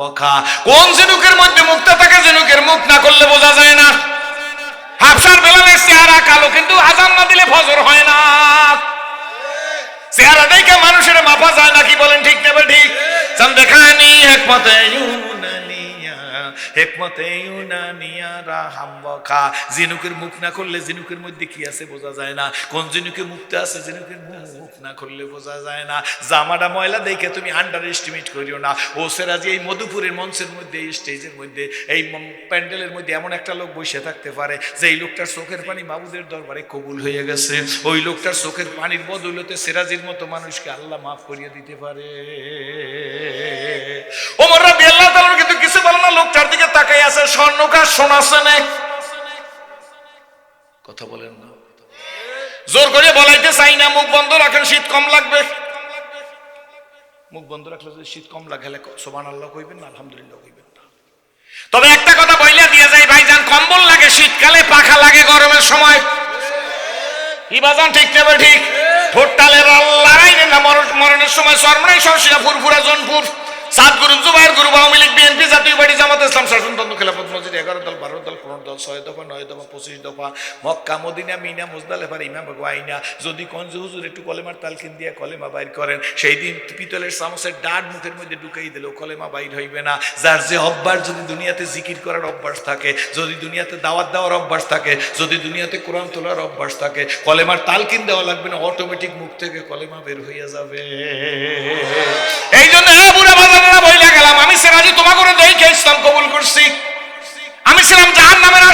বখা কোন জিনুকের মধ্যে মুক্তা থাকে, ঝিনুকের মুখ না করলে বোঝা যায় না। হাফসার বেলালের চেহারা কালো, কিন্তু আজান না দিলে ফজর হয় না। চেহারা দেখে মানুষের মাপা যায় না, কি বলেন ঠিক নেবে ঠিক চান দেখানি হেকমতে ইউনানিয়া বখা মুখ না করলে ঝিনুকের মধ্যে কি আছে বোঝা যায় না। কোন ঝিনুকে মুক্ত আছে ঝিনুকের মুখ না করলে বোঝা যায় না। জামাটা ময়লা দেখে তুমি আন্ডার এস্টিমেট করিও না। ও সেরাজি এই মধুপুরের মঞ্চের মধ্যে, এই স্টেজের মধ্যে, এই প্যান্ডেলের মধ্যে এমন একটা লোক বসে থাকতে পারে যে এই লোকটার চোখের পানি বাবুদের দরবারে কবুল হয়ে গেছে। ওই লোকটার চোখের পানির বদৌলতে সেরাজির মতো মানুষকে আল্লাহ মাফ করিয়ে দিতে পারে। ওমর রাব্বি আল্লাহ তাআলা কিন্তু কিছু বলে না লোকটার দিকে তাকাই আছে, স্বর্ণকার শোনাছে না কথা বলেন না। জোর করে বলাইতে চাই না, মুখ বন্ধ রাখেন, শীত কম লাগবে। মুখ বন্ধ রাখলে যদি শীত কম লাগে সোমান আল্লাহ কইবেন না, আলহামদুলিল্লাহ কইবেন না। তবে একটা কথা বইলা দিয়ে যায়, ভাইজান, কম্বল লাগে, শীতকালে পাখা লাগে, গরমের সময়। কি বাজান, ঠিক নেবে ঠিক? ঠোঁটটালের লড়াই না মরণ- মরণের সময় সরমরাই সরসিনা ফুরফুরা জনপুর। সাত জুবাইর আওয়ামী লীগ, বিএনপি জাতীয় পার্টি, জামাত ইসলাম শাসনতন্ত্র খেলাফত মসজিদ, এগারো দল, বারো দল, পনেরো দল, ছয় দফা, নয় দফা, পঁচিশ দফা, মক্কা, মদিনা, মিনা ইমাম যদি কঞ্জ হুজুর একটু কলেমার তালকিন দিয়ে কলেমা বাইর করেন, সেই দিন পিতলের চামচের ডাট মুখের মধ্যে ঢুকাই দিল কলেমা বাইর হইবে না। যার যে অভ্যাস, যদি দুনিয়াতে জিকির করার অভ্যাস থাকে, যদি দুনিয়াতে দাওয়াত দেওয়ার অভ্যাস থাকে, যদি দুনিয়াতে কোরআন তোলার অভ্যাস থাকে, কলেমার তালকিন দেওয়া লাগবে না অটোমেটিক মুখ থেকে কলেমা বের হইয়া যাবে এই জন্য হ্যাঁ বুড়া বাজারেরা বইলা গেলাম আমি সেরাজি তোমাকে করে দেখে ইসলাম কবুল করছি আমি ছিলাম জাহান নামের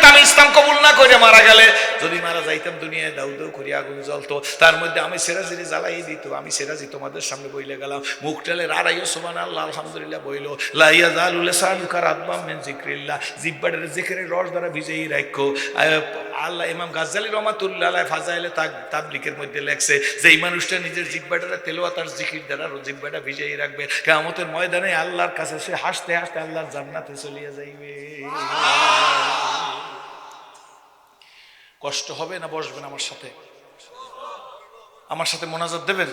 আসামি ইসলাম কবুল না করে মারা গেলে। যদি মারা যাইতাম দুনিয়ায় দাউ দাউ করি, আগুন জ্বলতো। তার মধ্যে আমি সেরাজিরে জ্বালাই দিত। আমি সেরাজি তোমাদের সামনে বইলে গেলাম। মুখ টেলে রাড়াইও সোমান আল্লাহ আলহামদুলিল্লাহ বইলো। লাইয়া জালুলে সালুকার আদবাম মেন জিক্রিল্লাহ জিব্বাডের জিকিরের রস দ্বারা ভিজেই রাখো আল্লাহ ইমাম গাজ্জালি রহমাতুল্লাহ ফাজাইলে তাক তাবলিকের মধ্যে লেখছে যে এই মানুষটা নিজের জিব্বাটারে তেলোয়া তার জিকির দ্বারা জিব্বাটা ভিজেই রাখবে কেমতের ময়দানে আল্লাহর কাছে সে হাসতে হাসতে আল্লাহর জান্নাতে চলিয়ে যাইবে। কষ্ট হবে না বসবেন আমার সাথে? আমার সাথে মোনাজাত দেবেন?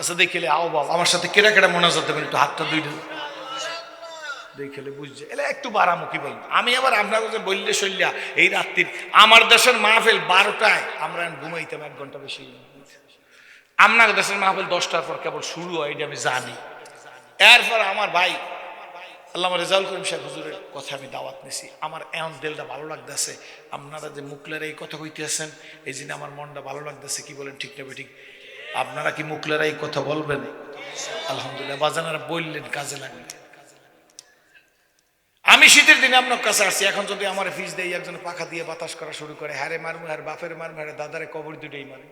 আচ্ছা দেখলে আও বাবা, আমার সাথে কেরা কেরা মোনাজাত দেবেন? একটু হাতটা দুইটা দেখলে বুঝছে? এলে একটু বাড়ামুখী বলেন। আমি আবার আপনাকে যে বললে শৈল্যা, এই রাত্রির আমার দেশের মাহফিল বারোটায়, আমরা ঘুমাইতাম এক ঘণ্টা বেশি। আপনার দেশের মাহফিল দশটার পর কেবল শুরু হয়, এটা আমি জানি। এরপর আমার ভাই আল্লাহ রেজাউল করিম শেখ হুজুরের কথা আমি দাওয়াত নিছি। আমার এমন দিলটা ভালো লাগতেছে। আপনারা যে মুখলেরা এই কথা কইতেছেন, এই জন্য আমার মনটা ভালো লাগতেছে। কি বলেন, ঠিক নেবে ঠিক? আপনারা কি মুখলেরা এই কথা বলবেন? আলহামদুলিল্লাহ, বাজানারা বললেন, কাজে লাগবে। আমি শীতের দিনে আপনার কাছে আসছি। এখন যদি আমার ফিস দেয়, একজন পাখা দিয়ে বাতাস করা শুরু করে হ্যারে মারমু হ্যার বাপের মারমু হ্যারে দাদারে কবর দুটোই মারে।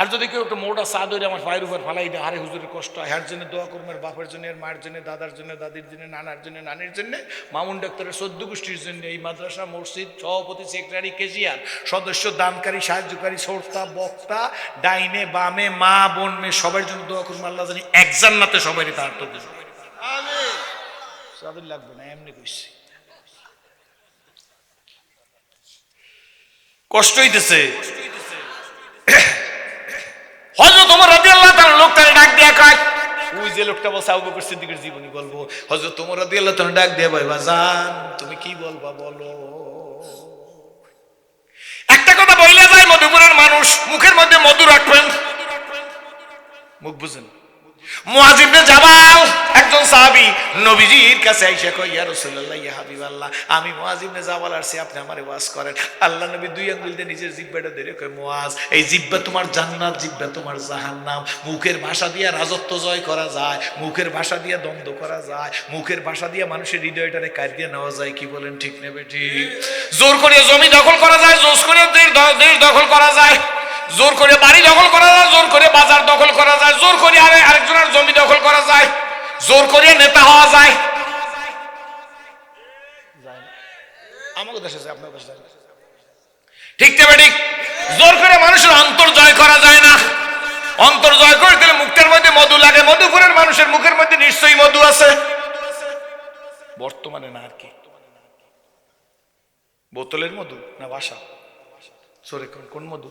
আর যদি কেউ একটা মোটা চা ধরে আমার পায়ের উপর ফালাই দেয় আরে হুজুরের কষ্ট হয় হ্যার জন্য দোয়া করব আর বাপের জন্য মায়ের জন্য দাদার জন্য দাদির জন্য নানার জন্য নানির জন্য। মামুন ডাক্তারের সদ্য গোষ্ঠীর জন্য এই মাদ্রাসা মসজিদ সভাপতি সেক্রেটারি কেজিয়ার সদস্য দানকারী সাহায্যকারী সর্তা বক্তা ডাইনে বামে মা বোন মেয়ে সবার জন্য দোয়া করব আল্লাহ জানি এক জান্নাতে সবারই তার তো তাদের লাগবে না এমনি কইছি। কষ্ট হইতেছে। হজরত তোমার রাদিয়াল্লাহু তাআলা লোকটারে ডাক দিয়া কয় ওই যে লোকটা বসে আবু বকর সিদ্দিকের জীবনী বলব। হযরত তোমার রাদিয়াল্লাহু তাআলা ডাক দিয়া ভাই বাজান তুমি কি বলবা বলো? একটা কথা বইলে যায় মধুপুরের মানুষ মুখের মধ্যে মধু রাখবেন মুখ বুঝেন? দিয়ে মুখের ভাষা দিয়ে রাজত্ব জয় করা যায়, মুখের ভাষা দিয়ে দ্বন্দ্ব করা যায়, মুখের ভাষা দিয়ে মানুষের হৃদয়টারে কাটিয়ে নেওয়া যায় কি বলেন ঠিক নেবে ঠিক জোর করে জমি দখল করা যায় জোর করে দেশ দখল করা যায়। জোর করে বাড়ি দখল করা যায়, জোর করে বাজার দখল করা যায়, জোর করে আরে আরেকজনের জমি দখল করা যায়, জোর করে নেতা হওয়া যায়। আমাকে দেশে যায়, আপনার দেশে ঠিক তবে ঠিক, জোর করে মানুষের অন্তর জয় করা যায় না। অন্তর জয় করে দিলে মুখের মধ্যে মধু লাগে, মধুপুরের মানুষের মুখের মধ্যে নিশ্চয়ই মধু আছে। বর্তমানে না আর কি। বোতলের মধু না বাসা? কোন কোন মধু?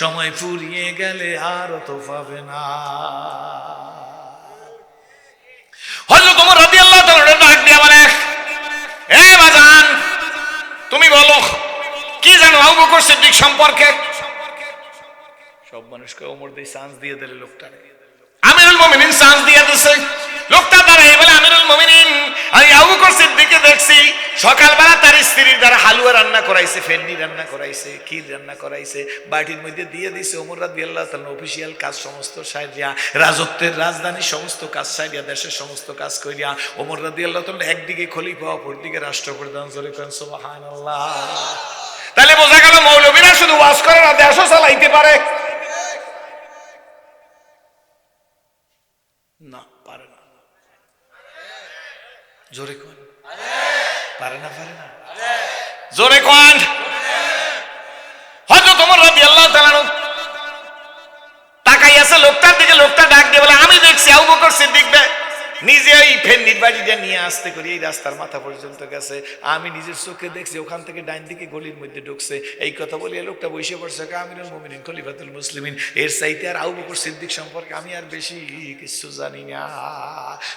সময় ফুরিয়ে গেলে আর তো পাবে না। ডাক দিয়ে এ বাজান, তুমি বলো, কি জানো আবু বকর সিদ্দিক সম্পর্কে? সব মানুষকে ওমর দিয়ে চান্স দিয়ে দিলে লোকটা আমিরুল চান্স দিয়ে দিছে। লোকটা দাঁড়াই বলে, আমিরুল মুমিনিন, আমি বকর সিদ্দিককে দেখছি সকালবেলা তার স্ত্রীর দ্বারা হালুয়া রান্না করাইছে, ফেন্ডি রান্না করাইছে, ক্ষীর রান্না করাইছে, বাটির মধ্যে দিয়ে দিছে। ওমর রাদি আল্লাহ তাল অফিসিয়াল কাজ সমস্ত সাইডিয়া রাজত্বের রাজধানীর সমস্ত কাজ সাইডিয়া দেশের সমস্ত কাজ করিয়া ওমর রাদি আল্লাহ তাল একদিকে খলিফা, অপরদিকে রাষ্ট্রপ্রধান, জোরে করেন সুবহানাল্লাহ। তাহলে বোঝা গেল মৌলবীরা শুধু ওয়াজ করে না, দেশও চালাইতে পারে। না পারে না। জোরে কোন। পারে না পারে না। জোরে কোন। হয়তো তোমার রাদি আল্লাহ তালানো তাকাই আছে লোকটার দিকে লোকটা ডাক দিয়ে বলে, আমি দেখছি, আবু বকর সিদ্দিক বে। নিজে ওই ফেন্নির বাড়িটা নিয়ে আসতে করি, এই রাস্তার মাথা পর্যন্ত গেছে। আমি নিজের চোখে দেখছি, ওখান থেকে ডাইন দিকে গলির মধ্যে ঢুকছে। এই কথা বলিয়ে লোকটা বসে পড়ছে আমিরুল মুমিনিন, খলিফাতুল মুসলিমিন। এর চাইতে আর আবু বকর সিদ্দিক সম্পর্কে আমি আর বেশি কিছু জানি না।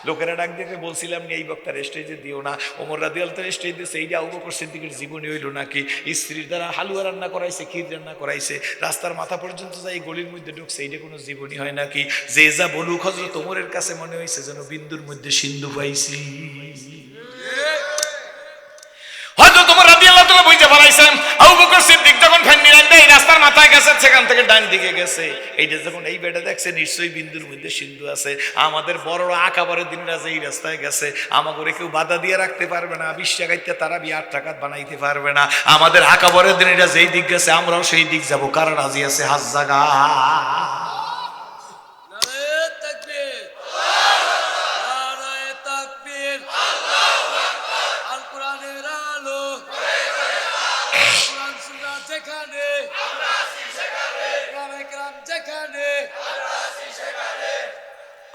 লোকেরা ডাক দেখে বলছিলাম, এই বক্তার স্টেজে দিও না। ওমর রাদিয়াল তার স্টেজ দিয়েছে এই যে আবু বকর সিদ্দিকের জীবনী হইল নাকি? স্ত্রীর দ্বারা হালুয়া রান্না করাইছে, ক্ষীর রান্না করাইছে। রাস্তার মাথা পর্যন্ত যাই গলির মধ্যে ঢুকছে, এইটা কোনো জীবনী হয় নাকি? যে যা বলুক হজরত ওমরের কাছে মনে হয়েছে যেন বিন্দুর মধ্যে সিন্ধু পাইছি। হয়তো তোমার আল্লাহ পারাইছেন আবু বকর সিদ্দিক যখন এই রাস্তার মাথায় গেছে, সেখান থেকে ডান দিকে গেছে। এইটা যখন এই বেটা দেখছে, নিশ্চয়ই বিন্দুর মধ্যে সিন্ধু আছে। আমাদের আকাবারের এই রাস্তায় গেছে আমাকে কেউ বাধা দিয়ে রাখতে পারবে না, বিশ টাকাইতে তারা বি টাকা বানাইতে পারবে না। আমাদের আকাবরের দিনরা যেই দিক গেছে, আমরাও সেই দিক যাব। কারণ রাজি আছে? হাজ জাগা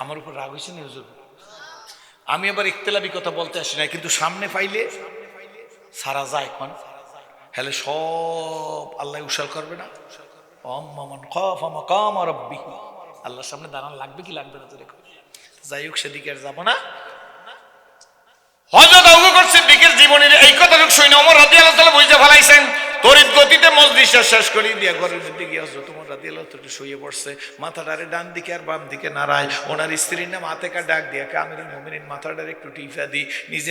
আমার উপর রাগ হয়েছে না হুজুর? আমি আবার ইখতলাফি কথা বলতে আসি না কিন্তু সামনে পাইলে সারা যায় এখন। হলে সব আল্লাহ উশাল করবে না। আল্লাহর সামনে দাঁড়ান, লাগবে কি লাগবে না তোরে যাই হোক, সেদিকে আর যাব না। হযরত আবু বকর সিদ্দিকের জীবনের এই কথাটুকু শুনে ওমর রাদিয়াল্লাহু তাআলা বুঝতে ফেলাইছেন তড়িৎ গতিতে মজলিসটা শেষ করে দিয়ে ঘরের হযরত ওমর রাদিয়াল্লাহু তাআলা শুয়ে পড়ছে। ডান দিকে আর বাম দিকে ওনার স্ত্রীর নাম আতেকা ডাক দিয়ে একটু টিফা নিজে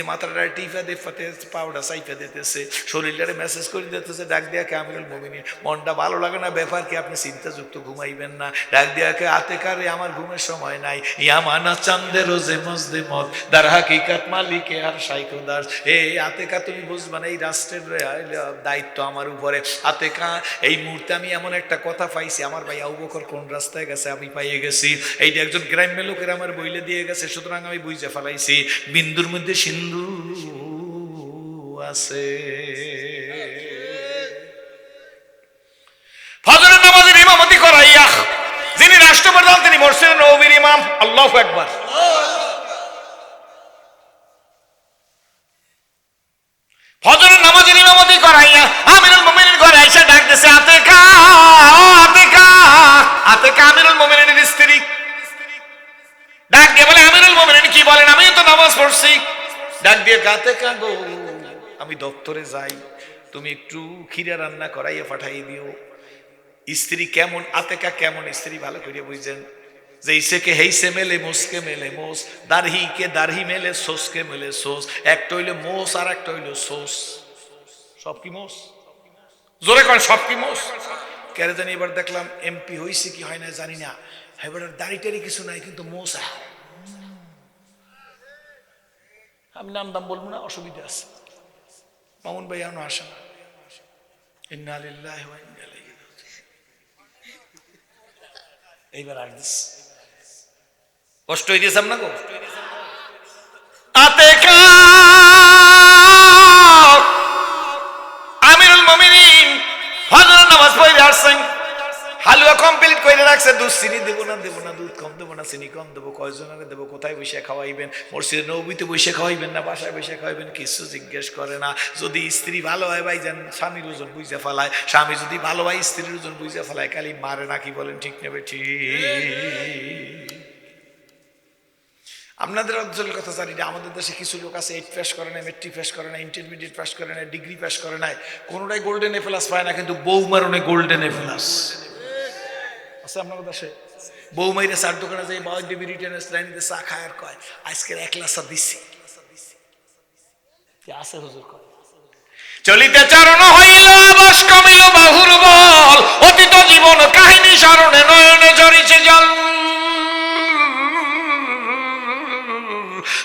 টিফা দিয়ে ফাতে পাউডার সাইফা দিতেছে। শরীরটারে মেসেজ করে দিতেছে, ডাক দিয়া কে, আমিরুল মনটা ভালো লাগে না, ব্যাপার কি আপনি চিন্তাযুক্ত ঘুমাইবেন না। ডাক দিয়া কে আতেকারে আমার ঘুমের সময় নাই। ইয়ামানা চান্দে রোজে মজদে মত দার হাকিকাত মালিকে আর সাইকোদার এ আতেকা তুমি বুঝবা না, এই রাষ্ট্রের দায়িত্ব আমার উপরে আতেকা এই মুহূর্তে আমি এমন একটা কথা পাইছি, আমার ভাই আবু বকর কোন রাস্তায় গেছে আমি পাইয়ে গেছি। এইটা একজন গ্রাম্য লোকের আমার বইলে দিয়ে গেছে, সুতরাং আমি বুঝে ফেলাইছি, বিন্দুর মধ্যে সিন্ধু আছে। ফজরের নামাজের ইমামতি করাইয়া, যিনি রাষ্ট্রপ্রধান, তিনি মসজিদ নবীর ইমাম, আল্লাহ একবার ফজরের নামাজের ইমামতি করাইয়া দিছে আতেকা আতেকা আতেকা আমিরুল মুমিনিনের স্ত্রী। ডাক দিয়ে বলে, আমিরুল মুমিনিন কি বলেন? আমিও তো নামাজ পড়ছি। ডাক দিয়ে কাতে কাগো আমি দপ্তরে যাই। তুমি একটু ক্ষীরা রান্না করাইয়া পাঠাই দিও। স্ত্রী কেমন, আতেকা কেমন, স্ত্রী ভালো করে বুঝছেন যে ইসেকে হেইসে মেলে, মোসকে মেলে মোস। দারহি কে দারহি মেলে, সোসকে মেলে সোস। একটা হইল মোস আর একটা হইল সোস। সব কি মোস? জোরে করেন সব কি মোস কেরে জানি এবার দেখলাম এমপি হইছে কি হয় না জানি না। এবার দাড়ি টাড়ি কিছু নাই কিন্তু মোস আমি নাম দাম বলব না অসুবিধা আছে। মামুন ভাই এখনও আসে না। এইবার আসদিস কষ্ট হইতেছে আপনাকে আতে আমিরুল রাখছে দুধ চিনি দেবো না দেবো না, দুধ কম দেবো না, চিনি কম দেবো, কয়জনকে দেবো, কোথায় বসে খাওয়াইবেন? মসজিদে নবীতে বসে খাওয়াইবেন না, বাসায় বসে খাওয়াইবেন? কিছু জিজ্ঞেস করে না। যদি স্ত্রী ভালো হয় ভাই, যান স্বামীর ওজন বুঝে ফেলায়। স্বামী যদি ভালো হয়, স্ত্রীর ওজন বুঝে ফেলায়। খালি মারে না কি বলেন, ঠিক নেবে, ঠিক। আপনাদের অঞ্চলের কথা জানি না, আমাদের দেশে কিছু লোক আছে এইট পাস করে না মেট্রিক পাস করে না ইন্টারমিডিয়েট পাস করে না ডিগ্রি পাস করে না কোনোটাই গোল্ডেন এ প্লাস পায় না, কিন্তু বৌমারণে গোল্ডেন এ প্লাস আছে আপনার দেশে বৌমাইরে চার দোকানে যাই চা খায় আর কয় আজকের এক লাসা দিচ্ছি আছে হুজুর কয়। চলিতে চারণ হইল কমিল বাহুর বল। অতীত জীবন কাহিনী স্মরণে নয়নে ঝরিছে জল।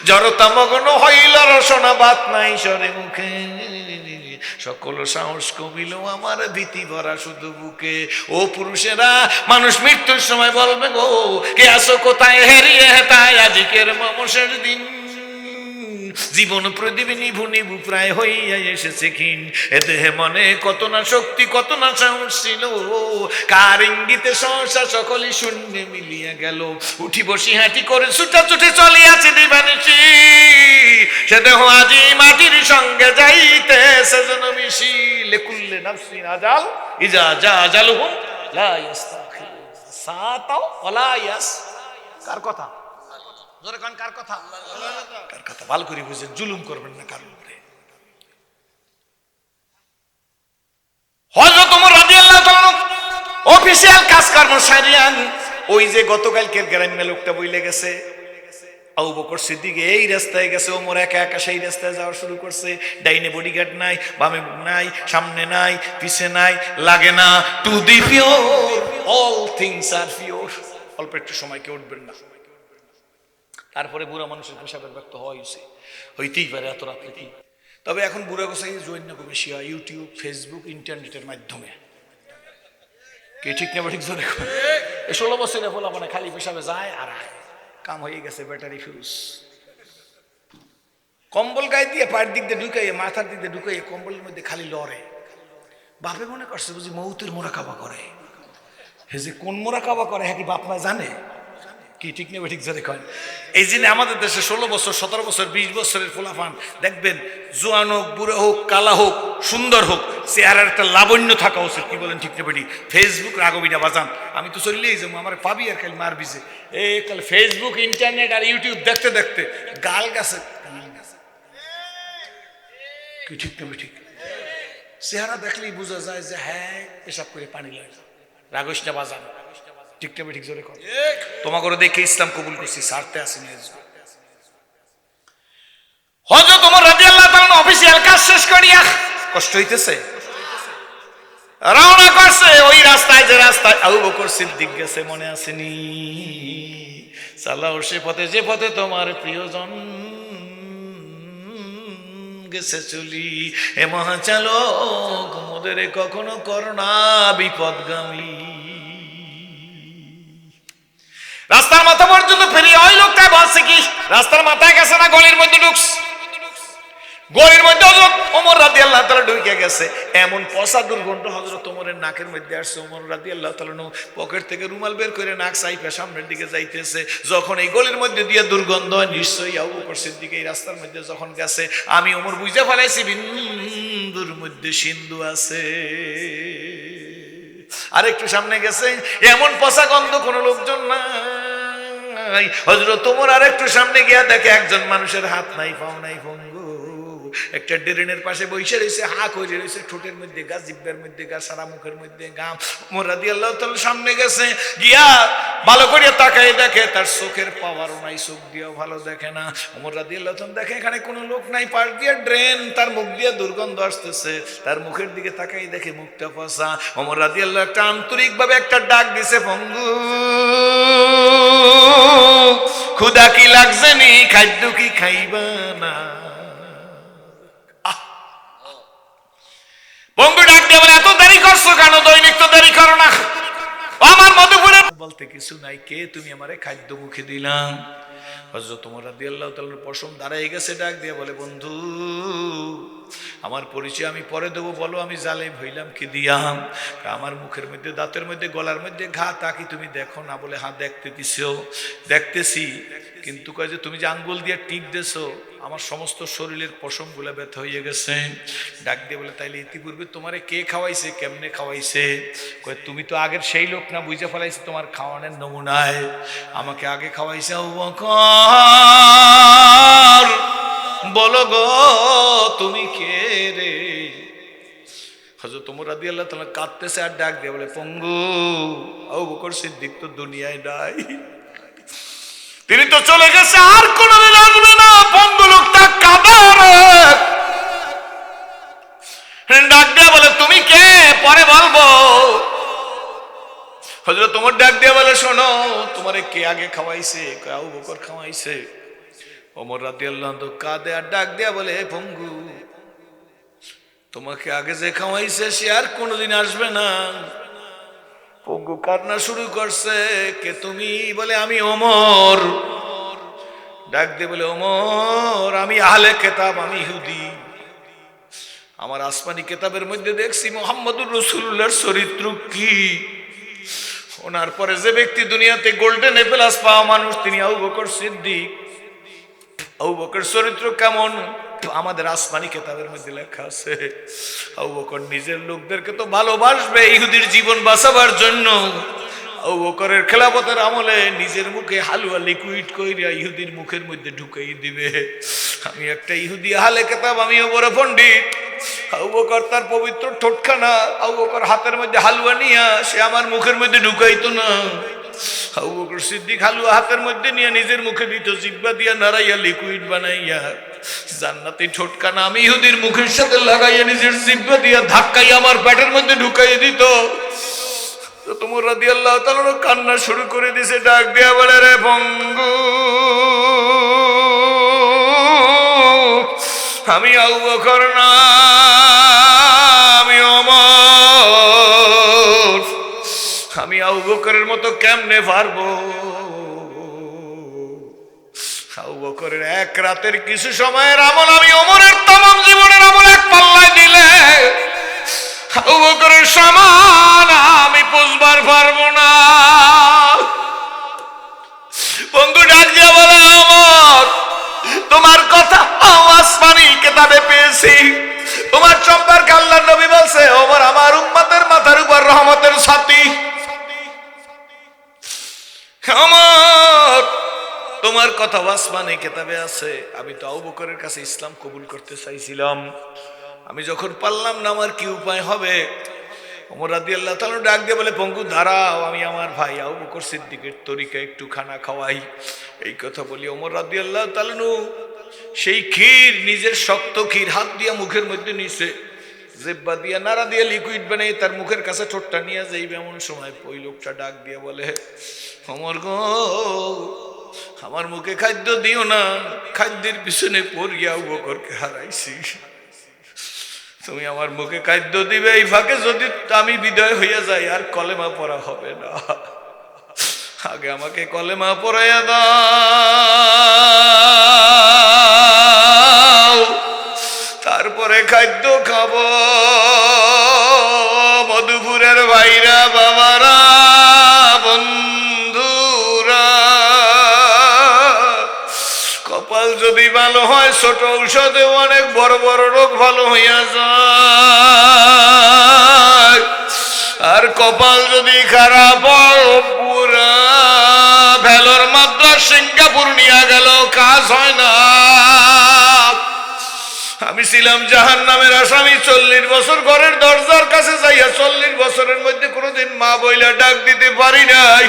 জড়তা মগ্ন হইল রসনা বাত নাই সরে মুখে। সকল সাহস কমিল আমার ভীতি ভরা শুধু বুকে। ও পুরুষেরা, মানুষ মৃত্যুর সময় বলবে, গো, কে আসো কোথায়? হেরিয়ে হেতায় আজিকের মমসের দিন। জীবন প্রদীপ নিভু নিভু প্রায় হইয়া এসেছে ক্ষীণ। এ দেহে মনে কত না শক্তি, কত না সাহস ছিল। কার ইঙ্গিতে সহসা সকলই শূন্যে মিলিয়া গেল। উঠি বসি হাঁটি করে ছুটা ছুটে চলিয়াছে দিবানিসি সে। দেহ আজি মাটির সঙ্গে যাইতে সেজন মিশি লেকুল্লে নাফসি নাজাল ইজা যা জালুহুম, লা ইয়াস্তাখির। সাতাও ওলা ইয়াস। কার কথা? জোরে কার কথা? কার কথা? ভালো করে বুঝেন জুলুম করবেন না উপরে। রাদিয়াল্লাহু তাআলা কাজকর্ম সারিয়ান ওই যে গতকালকের লোকটা বইলে গেছে, আবু বকর সিদ্দিক এই রাস্তায় গেছে, ওমর একা একা সেই রাস্তায় যাওয়া শুরু করছে, ডাইনে বডিগার্ড নাই, বামে নাই, সামনে নাই, পিছে নাই, লাগে না to the pure all things R pure অল্প একটু সময় কে উঠবেন না। তারপরে বুড়া মানুষের পেশাবের ব্যক্ত হয়েছে। হইতেই পারে এত রাত্রে কি। তবে এখন বুড়া গোসাই জৈন্য বেশি ইউটিউব, ফেসবুক, ইন্টারনেটের মাধ্যমে। কে ঠিক নেবে ঠিক জোরে। এই ষোলো বছরের ফলা মানে খালি পেশাবে যায় আর কাম হয়ে গেছে, ব্যাটারি ফিউজ কম্বল গায়ে দিয়ে পায়ের দিক দিয়ে ঢুকাইয়ে, মাথার দিক দিয়ে ঢুকাইয়ে কম্বলের মধ্যে খালি লড়ে। বাপে মনে করছে বুঝি মৌতের মোরা কাবা করে। হে যে কোন মোরা কাবা করে হ্যাঁ কি বাপ মা জানে? কি, ঠিক নেবে ঠিক জোরে কয়। এই জন্য আমাদের দেশে ষোলো বছর, সতেরো বছর, বিশ বছরের ফোলাফান। দেখবেন, জোয়ান হোক, বুড়ো হোক, কালা হোক, সুন্দর হোক, চেহারার একটা লাবণ্য থাকা উচিত, কি বলেন ঠিক নেবে ফেসবুক রাগবিনা বাজান। আমি তো চললেই যাব, আমার পাবি আর খালি মারবি যে। এ, কাল ফেসবুক ইন্টারনেট আর ইউটিউব দেখতে দেখতে, গাল গাছে কি ঠিক নেবে ঠিক চেহারা দেখলেই বোঝা যায় যে হ্যাঁ পেশাব করে পানি লাগে রাগসটা বাজান। ঠিক ঠিক জোরে কর। তোমাকে দেখে ইসলাম কবুল করছি সারতে আসেনি হজরত তোমার রাজি আল্লাহ অফিসিয়াল কাজ শেষ করিয়া কষ্ট হইতেছে? রওনা করছে। ওই রাস্তায় যে রাস্তায় আবু বকর সিদ্দিক গেছে মনে আসেনি। চালাও সে পথে যে পথে তোমার প্রিয়জন গেছে চলি এ মহাচালক মোদের কখনো করোনা বিপদগামী। রাস্তার মাথা পর্যন্ত ফেরি ওই লোকটা বলছে কি, রাস্তার মাথায় গেছে না, গলির মধ্যে ঢুকস গলির মধ্যে হজরত ওমর রাদি আল্লাহ তালা ঢুকে গেছে। এমন পচা দুর্গন্ধ হজরত ওমরের নাকের মধ্যে আসছে। ওমর রাদি আল্লাহ তালা পকেট থেকে রুমাল বের করে নাক সাইপে সামনের দিকে যাইতেছে। যখন এই গলির মধ্যে দিয়ে দুর্গন্ধ নিশ্চয়ই আবু বকর সিদ্দিক এই রাস্তার মধ্যে যখন গেছে, আমি ওমর বুঝতে ফেলাইছি, বিন্দুর মধ্যে সিন্ধু আছে। আর একটু সামনে গেছে, এমন পচা গন্ধ কোনো লোকজন নাই। হজরত তোমার আর একটু সামনে গিয়া দেখে একজন মানুষের হাত নাই, পাও নাই ভঙ্গু একটা ড্রেনের পাশে বসে রয়েছে হা করে রয়েছে ঠোঁটের মধ্যে গা, জিব্বের মধ্যে গা, সারা মুখের মধ্যে গা। মোরা দিয়ে আল্লাহ সামনে গেছে, গিয়া ভালো করে তাকাই দেখে তার চোখের পাওয়ারও নাই চোখ দিয়েও ভালো দেখে না। ওমর রাদি আল্লাহ দেখে এখানে কোনো লোক নাই, পাশ দিয়ে ড্রেন, তার মুখ দিয়ে দুর্গন্ধ আসতেছে। তার মুখের দিকে তাকাই দেখে মুখটা ফসা। ওমর রাদি আল্লাহ একটা আন্তরিক ভাবে একটা ডাক দিছে ভঙ্গু ক্ষুদা কি লাগছে নি? খাদ্য কি খাইবা না? বঙ্গু ডাক দিয়ে এত দেরি করছ কেন? দৈনিক তো দেরি করো না। আমার মধুপুরের বলতে কিছু নাই, কে তুমি আমারে খাদ্য মুখে দিলাম হজরত তোমার রাদি আল্লাহ তালার পশম দাঁড়াই গেছে, ডাক দিয়ে বলে, বন্ধু, আমার পরিচয় আমি পরে দেবো, বলো, আমি জালেম হইলাম কি দিয়াম আমার মুখের মধ্যে, দাঁতের মধ্যে, গলার মধ্যে ঘা তাকি তুমি দেখো না? বলে হ্যাঁ দেখতে দিছো দেখতেছি। কিন্তু কয় যে, তুমি যে আঙ্গুল দিয়ে টিপ দেছো আমার সমস্ত শরীরের পশমগুলো ব্যথা হয়ে গেছে। ডাক দিয়ে বলে, তাইলে ইতিপূর্বে তোমারে কে খাওয়াইছে? কেমনে খাওয়াইছে? কয়, তুমি তো আগের সেই লোক না, বুঝে ফেলাইছে তোমার খাওয়ানোর নমুনায়। আমাকে আগে খাওয়াইছে বলো গো, তুমি কে রে? হজরত তোমর রাদি আল্লাহ তালা কাঁদতেছে আর ডাক দিয়ে বলে, পঙ্গু, আবু বকর সিদ্দিক তো দুনিয়ায় নাই। তিনি তো চলে গেছে আর কোনোদিন ডাক দিয়ে বলে, তুমি কে? পরে বলব। হজরত তোমার ডাক দিয়ে বলে, শোনো, তোমারে কে আগে খাওয়াইছে? আবু বকর খাওয়াইছে? ওমর রাতি আল্লাহ তো কাঁদে আর ডাক দিয়া বলে, "হে পঙ্গু, তোমাকে আগে যে খাওয়াইছে, সে আর কোনোদিন আসবে না। পঙ্গু কান্না শুরু করছে, কে তুমি? বলে, আমি ওমর। ডাক দিয়ে বলে, ওমর, আমি আহলে কেতাব, আমি ইহুদি। আমার আসমানি কেতাবের মধ্যে দেখছি মোহাম্মদুর রসুল্লাহর চরিত্র কি? ওনার পরে যে ব্যক্তি দুনিয়াতে গোল্ডেন এপেলাস পাওয়া মানুষ, তিনি আবু বকর সিদ্দিক। আবু বকর চরিত্র কেমন? আমাদের আসমানি কেতাবের মধ্যে লেখা আছে আউ বকর নিজের লোকদেরকে তো ভালোবাসবে, ইহুদির জীবন বাঁচাবার জন্য। বকরের খেলাপথের আমলে নিজের মুখে হালুয়া লিকুইড কইরা ইহুদির মুখের মধ্যে ঢুকাই দিবে। আমি একটা ইহুদি হালে কেতাব, আমিও বড় পণ্ডিত। আবু বকর তার পবিত্র ঠোঁটখানা আবু বকর হাতের মধ্যে হালুয়া নিয়া সে আমার মুখের মধ্যে ঢুকাইতো না। আবু বকর সিদ্দিক হালুয়া হাতের মধ্যে নিয়ে নিজের মুখে দিত, জিব্বা দিয়া নাড়াইয়া লিকুইড বানাইয়া। জান্নাতি ঠোঁটখানা আমি ইহুদির মুখের সাথে লাগাইয়া নিজের জিব্বা দিয়া ধাক্কাই আমার পেটের মধ্যে ঢুকাই দিত। তোমার রাদি আল্লাহ তাআলা কান্না শুরু করে দিছে, ডাক দিয়া বলে, রে ভঙ্গু আমি আবু বকর না, আমি অমর আমি আবু বকরের মতো কেমনে পারব? বকরের এক রাতের কিছু সময়ের আমল আমি অমরের তামাম জীবনের আমল এক পাল্লায় দিলে আবু সমান আমি পুষবার পারব না। বন্ধু ডাক দিয়া বলে আমার তোমার কথা আসমানি কেতাবে পেয়েছি। তোমার সম্পর্কে আল্লাহ নবী বলছে ওমর আমার উম্মতের মাথার উপর রহমতের ছাতি। আমার তোমার কথা আসমানি কেতাবে আছে। আমি তো আবু বকরের কাছে ইসলাম কবুল করতে চাইছিলাম। আমি যখন পারলাম না, আমার কি উপায় হবে? ওমর রাদি আল্লাহ তালু ডাক দিয়ে বলে, পঙ্গু, দাঁড়াও, আমি আমার ভাই আবু বকর সিদ্দিকের তরিকা একটু খানা খাওয়াই। এই কথা বলি ওমর রাদি আল্লাহ তালনু সেই ক্ষীর, নিজের শক্ত ক্ষীর, হাত দিয়া মুখের মধ্যে নিছে। জেব্বা দিয়া নাড়া দিয়া লিকুইড বানাই, তার মুখের কাছে ঠোঁটটা নিয়ে যাইবে, এমন সময় ওই লোকটা ডাক দিয়ে বলে অমর গো, আমার মুখে খাদ্য দিও না, খাদ্যের পিছনে পড়িয়া বকরকে হারাইছি। তুমি আমার মুখে খাদ্য দিবে, এই ফাঁকে যদি আমি বিদায় হইয়া যাই, আর কলেমা পড়া হবে না। আগে আমাকে কলেমা পড়াইয়া দাও, তারপরে খাদ্য খাব। মধুপুরের ভাইরা ভালো হয়, ছোট ঔষধে অনেক বড় বড় রোগ ভালো হইয়া যায়। আর কপাল যদি খারাপ পুরা ভেলোর মাদ্রাস সিঙ্গাপুর নিয়ে গেল, কাজ হয় না। আমি ছিলাম জাহান নামের আসামি, চল্লিশ বছর ঘরের দরজার কাছে যাইয়া চল্লিশ বছরের মধ্যে কোনোদিন মা বইলা ডাক দিতে পারি নাই।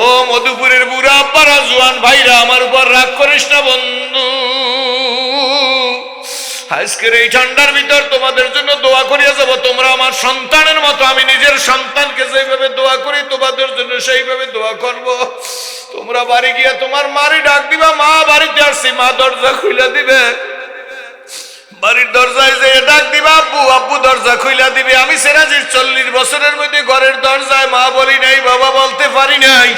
ও মধুপুরের বুড়া আব্বারা, জোয়ান ভাইরা, আমার উপর রাগ করিস না বন্ধু। আজকের এই ঠান্ডার ভিতর তোমাদের জন্য দোয়া করিয়া যাব। তোমরা আমার সন্তানের মতো, আমি নিজের সন্তানকে যেভাবে দোয়া করি, তোমাদের জন্য সেইভাবে দোয়া করব। তোমরা বাড়ি গিয়া তোমার মারি ডাক দিবা, মা বাড়িতে আসছি, মা দরজা খুলে দিবে। বাড়ির দরজায় যে ডাক দিবা, আব্বু আব্বু দরজা খুইলা দিবে। আমি সেরাজির চল্লিশ বছরের মধ্যে ঘরের দরজায় মা বলি নাই, বাবা বলতে পারি নাই।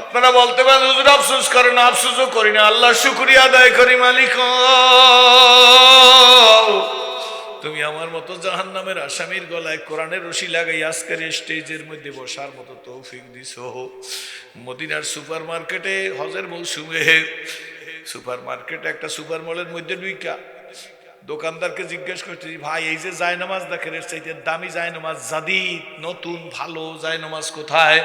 আপনারা বলতে পারেন, হুজুর আফসোস করেন আফসোসও করি না। আল্লাহ শুক্রিয়া আদায় করি মালিক তুমি আমার মতো জাহান নামের আসামির গলায় কোরআনের রশি লাগাই আজকের স্টেজের মধ্যে বসার মতো তৌফিক দিছ। মদিনার সুপার মার্কেটে হজের মৌসুমে সুপার মার্কেটে একটা সুপার মলের মধ্যে দুইটা দোকানদারকে জিজ্ঞেস করতেছি ভাই, এই যে জায়নামাজ দেখেন, এর চাইতে দামি জায়নামাজ জাদি, নতুন, ভালো জায়নামাজ কোথায়?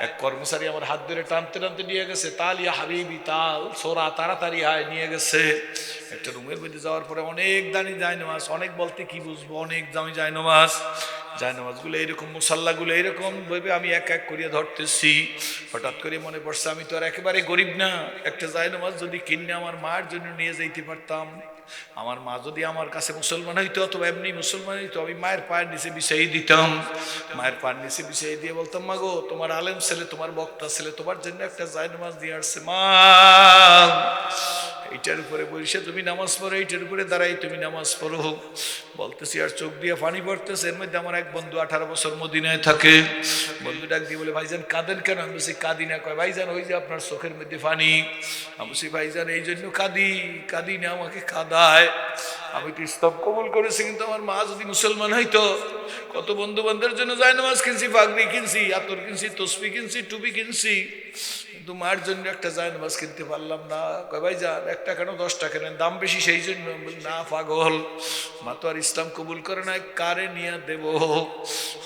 এক কর্মচারী আমার হাত ধরে টানতে টানতে নিয়ে গেছে তাল ইয়া হাবিবি, তাল, সোরা তাড়াতাড়ি আয় নিয়ে গেছে। একটা রুমের মধ্যে যাওয়ার পরে অনেক দামি জায়নামাজ, অনেক বলতে কি বুঝব, অনেক দামি জায়নামাজ। জায়নামাজগুলো এইরকম, মুসাল্লাগুলো এইরকম, ভেবে আমি এক এক করিয়া ধরতেছি। হঠাৎ করে মনে পড়ছে আমি তো আর একেবারে গরিব না। একটা জায়নামাজ যদি কিনে আমার মায়ের জন্য নিয়ে যাইতে পারতাম। আমার মা যদি আমার কাছে মুসলমান হইতো, অথবা এমনি মুসলমান হইতো, আমি মায়ের পায়ের নিচে বিষয় দিতাম। মায়ের পায়ের নিচে বিষয় দিয়ে বলতাম, মা গো, তোমার আলেম ছেলে, তোমার বক্তা ছেলে, তোমার জন্য একটা জায়নামাজ দিয়ে আসছে, মা। এইটার উপরে বসে তুমি নামাজ পড়ো, এইটার উপরে দাঁড়াই তুমি নামাজ পড়ো। বলতেছি, আর চোখ দিয়ে পানি পড়তেছে? এর মধ্যে আমার এক বন্ধু আঠারো বছর মদিনায় থাকে। বন্ধু ডাক দিয়ে বলে, ভাইজান কাঁদেন কেন? আমি বলছি, কাঁদি না। কয়, ভাইজান, ওই যে আপনার চোখের মধ্যে পানি। আমি বলছি, ভাইজান, এই জন্য কাঁদি কাঁদি না, আমাকে কাঁদায়। আমি তো ইসলাম কবুল করেছি, কিন্তু আমার মা যদি মুসলমান হইতো, কত বন্ধু বান্ধবের জন্য যায় নামাজ কিনছি, পাগড়ি কিনছি, আতর কিনছি, তসবি কিনছি, টুপি কিনছি। কিন্তু মার জন্য একটা যায় নামাজ কিনতে পারলাম না। কয় ভাই যান একটা কেন? দশটা কেন দাম বেশি, সেই জন্য না, পাগল। মা তো আর ইসলাম কবুল করে না কারে নিয়ে দেব?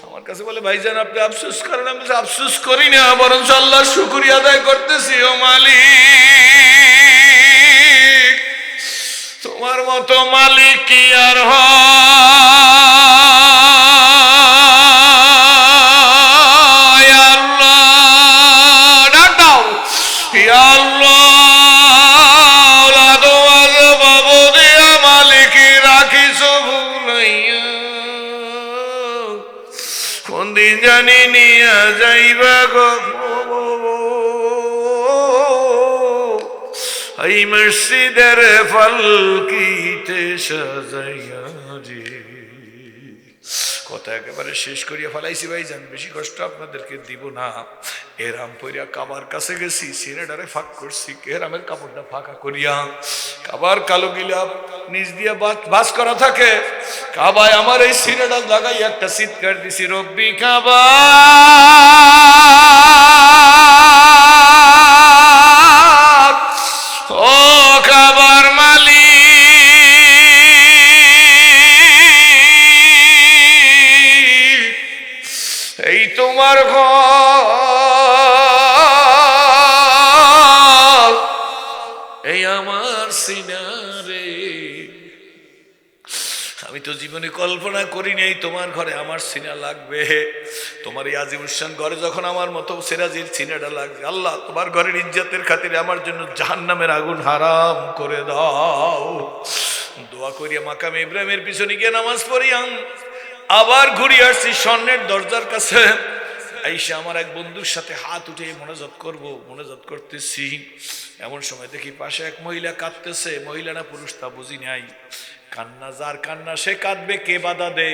আমার কাছে বলে, ভাইজান, আপনি আফসোস করেন, আমি আফসোস করি না বরং আল্লাহ শুকুরিয়া আদায় করতেছি, ও মালিক। তোমার মতো মালিক কি আর হয়? জানি নিয়া যাইবা গো। এই মসজিদের ফলকিতে সাজাইয়া কথা একেবারে শেষ করিয়া ফেলাইছি ভাই যান বেশি কষ্ট আপনাদেরকে দিব না। এরাম করিয়া কাবার কাছে গেছি, সিনেডারে ফাঁক করছি, এরামের কাপড়টা ফাঁকা করিয়া। কাবার কালো গিলা নিজ দিয়ে বাস- করা থাকে। কাবায় আমার এই সিনেডার লাগাই একটা চিৎকার দিছি, রব্বি কাবা! এই তোমার ঘর। এই আমার সিনারে। আমি তো জীবনে কল্পনা করি নাই তোমার ঘরে আমার সিনা লাগবে। তোমার এই আজিমুসান ঘরে যখন আমার মতো সেরাজির সিনাটা লাগবে, আল্লাহ তোমার ঘরের ইজ্জাতের খাতিরে আমার জন্য জাহান্নামের আগুন হারাম করে দাও। দোয়া করিয়া মাকাম ইব্রাহিমের পিছনে গিয়ে নামাজ পড়িয়াম। আবার ঘুরে আসছি স্বর্ণের দরজার কাছে। আইসা আমার এক বন্ধুর সাথে হাত উঠে মনোজত করব মনোজত করতেছি। এমন সময় দেখি পাশে এক মহিলা কাঁদতেছে। মহিলা না পুরুষ তা বুঝি নাই। কান্না যার কান্না, সে কাঁদবে, কে বাধা দে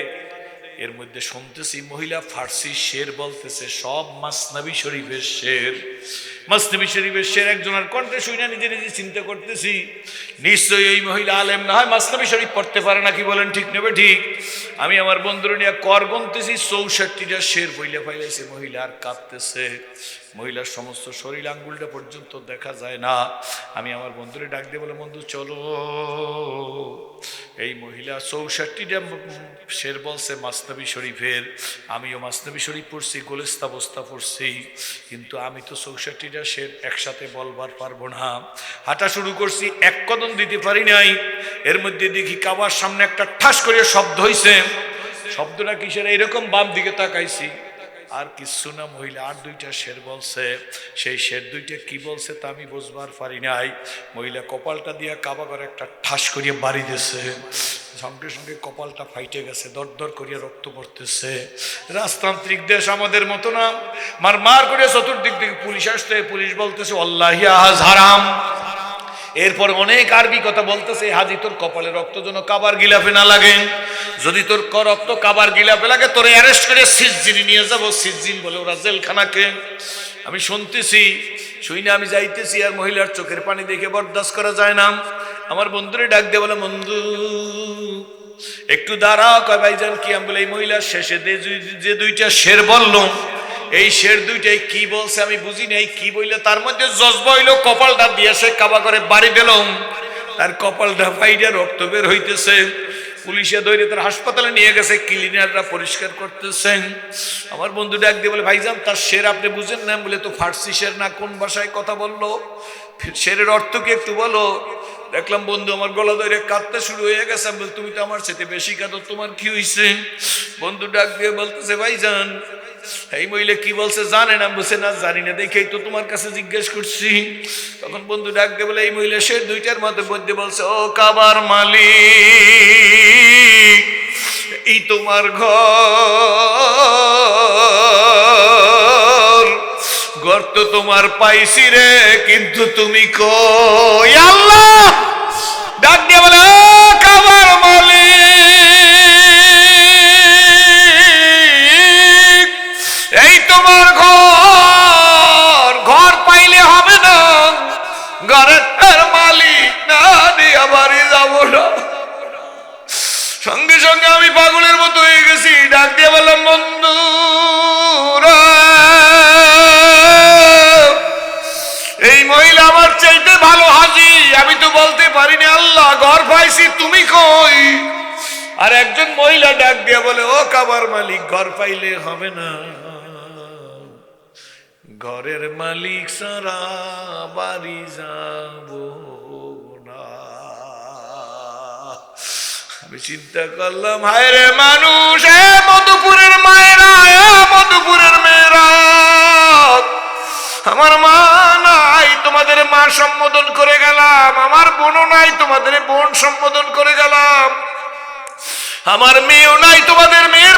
এর মধ্যে শুনতেছি মহিলা ফার্সি শের বলতেছে, সব মাসনাবি শরীফের শের। মাসনাবি শরীফের শের একজনের কণ্ঠে শুই না নিজে নিজে চিন্তা করতেছি, নিশ্চয়ই এই মহিলা আলেম না হয় মাস্তবি শরীফ পড়তে পারে নাকি বলেন, ঠিক নেবে, ঠিক। আমি আমার বন্ধুরা নিয়ে কর গুনতেছি, চৌষট্টিটা শের বইলে ফাইলাইছে মহিলা আর কাঁদতেছে। মহিলার সমস্ত শরীর আঙ্গুলটা পর্যন্ত দেখা যায় না। আমি আমার বন্ধুরে ডাক দিয়ে বলে, বন্ধু, চলো। এই মহিলা চৌষট্টিটা শের বলছে, মাসনবী শরীফের, আমিও মাসনবী শরীফ পড়ছি গোলেস্তা বস্তা পড়ছি, কিন্তু আমি তো চৌষট্টিটা শের একসাথে বলবার পারব না। হাঁটা শুরু করছি, এক কদম দিতে পারি নাই। এর মধ্যে দেখি কাবার সামনে একটা ঠাস করে শব্দ হইছে। শব্দটা কিসের? এইরকম বাম দিকে তাকাইছি। আর কিছু না, মহিলা আর দুইটা শের বলছে। সেই শের দুইটা কি বলছে তা আমি বুঝবার পারি নাই। মহিলা কপালটা দিয়া কাবা করে একটা ঠাস করিয়া বাড়ি দিয়েছে। সঙ্গে সঙ্গে কপালটা ফাইটে গেছে, দর দর করিয়া রক্ত পড়তেছে। রাজতান্ত্রিক দেশ আমাদের মতো না। মার মার করে চতুর্দিক থেকে পুলিশ আসতে পুলিশ বলতেছে, আল্লাহ হারাম। এরপর অনেক আরবি কথা বলতেছে হাজি, তোর কপালে রক্ত যেন কাবার গিলাফে না লাগে। যদি তোর ক- রক্ত কাবার গিলাফে লাগে তোর অ্যারেস্ট করে সিজিনি নিয়ে যাব। সিজিন বলে, ওরা জেলখানাকে। আমি শুনতেছি শুই না আমি যাইতেছি আর মহিলার চোখের পানি দেখে বরদাস্ত করা যায় না। আমার বন্ধুরে ডাক দিয়ে বলে, বন্ধু, একটু দাঁড়াও। কয় ভাইজান কি? আমি বলে, এই মহিলার শেষে যে- দুইটা শের বলল, এই শের দুইটাই কি বলছে আমি বুঝি নাই। কি বইলে তার মধ্যে জজবা হইল, কপালটা দিয়ে সে কাবা করে বাড়ি দিলাম তার কপালটা ফাইডে রক্ত বের হইতেছে। পুলিশে দৈরে তার হাসপাতালে নিয়ে গেছে ক্লিনাররা পরিষ্কার করতেছেন। আমার বন্ধু ডাক দিয়ে বলে, ভাইজান, তার শের আপনি বুঝেন না? বলে তো ফার্সি শের না, কোন ভাষায় কথা বলল? শেরের অর্থ কি একটু বলো? দেখলাম বন্ধু আমার গলা ধরে কাঁদতে শুরু হয়ে গেছে। আমি তুমি তো আমার সাথে বেশি কাঁদো, তোমার কি হয়েছে বন্ধু ডাক দিয়ে বলতেছে, ভাইজান এই মহিলা কি বলছে জানেন আমি বলছে, না, জানি না, দেখেই তো তোমার কাছে জিজ্ঞেস করছি। তখন বন্ধু ডাক দিয়ে বলে, এই মহিলা, সে দুইটার মধ্যে মধ্যে বলছে, ও কাবার মালিক, এই তোমার ঘর ঘর তো তোমার পাইছি রে, কিন্তু তুমি কই? আল্লাহ! ডাক দিয়ে বলে, ও কাবার মালিক তোমার ঘর ঘর পাইলে হবে না। ঘরের মালিক না দিয়ে বাড়ি যাব না। সঙ্গে সঙ্গে আমি পাগলের মতো হয়ে গেছি, ডাক দিয়ে বললাম, বন্ধু এই মহিলা আমার চাইতে ভালো হাজি, আমি তো বলতে পারিনি, আল্লাহ, ঘর পাইছি, তুমি কই? আর একজন মহিলা ডাক দিয়ে বলে, ও কাবার মালিক, ঘর পাইলে হবে না। ঘরের মালিক সারা বাড়ি যাব আমি চিন্তা করলাম, হায় রে মানুষ, এ মধুপুরের মায়েরা, এ মধুপুরের মেয়েরা। আমার মা নাই, তোমাদের মা সম্বোধন করে গেলাম। আমার বোনও নাই, তোমাদের বোন সম্বোধন করে গেলাম। আমার মেয়েও নাই, তোমাদের মেয়ের